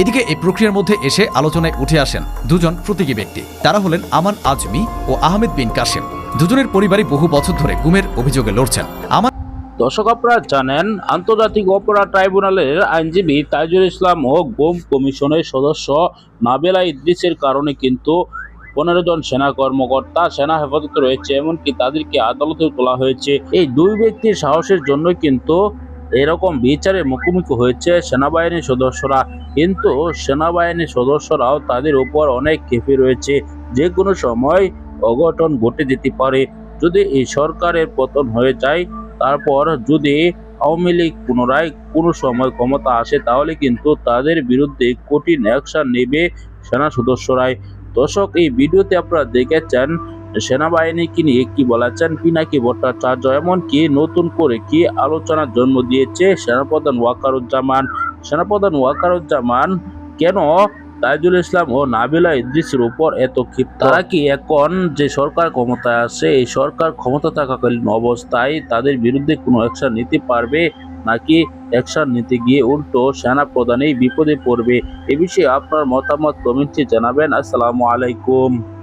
এদিকে এই প্রক্রিয়ার মধ্যে এসে আলোচনায় উঠে আসেন দুজন প্রতীকী ব্যক্তি। তারা হলেন আমান আজমি ও আহমেদ বিন কাসেম। দুজনের পরিবারই বহু বছর ধরে গুমের অভিযোগে লড়ছেন। আমার দর্শক, আপনারা জানেন, আন্তর্জাতিক অপরাধ ট্রাইব্যুনালের আইনজীবী তাইজুল ইসলাম ও গোম কমিশনের সদস্য নাবেলা ইদ্রিসের কারণে কিন্তু পনেরো জন সেনা কর্মকর্তা সেনা হেফাজতে রয়েছে, এমনকি তাদেরকে আদালতে তোলা হয়েছে। এই দুই ব্যক্তির সাহসের জন্য কিন্তু এরকম বিচারের মুখোমুখি হয়েছে সেনাবাহিনীর সদস্যরা। কিন্তু সেনাবাহিনীর সদস্যরাও তাদের উপর অনেক ক্ষেপে রয়েছে। যে কোনো সময় অঘটন ঘটে যেতে পারে। যদি এই সরকারের পতন হয়ে যায়, তারপর যদি আওয়ামী লীগ পুনরায় কোনো সময় ক্ষমতা আসে, তাহলে কিন্তু তাদের বিরুদ্ধে কঠিন অ্যাকশন নেবে সেনা সদস্যরাই। দর্শক, এই ভিডিওতে আপনারা দেখেছেন সেনাবাহিনীকে নিয়ে কি বলেছেন পিনাকি ভট্টাচার্য, এমনকি নতুন করে কি আলোচনার জন্ম দিয়েছে সেনাপ্রধান ওয়াকারুজ্জামান। সেনাপ্রধান ওয়াকারুজ্জামান কেন তাইজুল ইসলাম ও নাবিলা ইদ্রিসের উপর এত ক্ষিপ্ত? তারা কি এখন যে সরকার ক্ষমতায় আছে, এই সরকার ক্ষমতা থাকাকালীন অবস্থায় তাদের বিরুদ্ধে কোনো অ্যাকশন নিতে পারবে? নাকি অ্যাকশন নিতে গিয়ে উল্টো সেনা প্রধানেই বিপদে পড়বে? এ বিষয়ে আপনার মতামত কমেন্টে জানাবেন। আসসালামু আলাইকুম।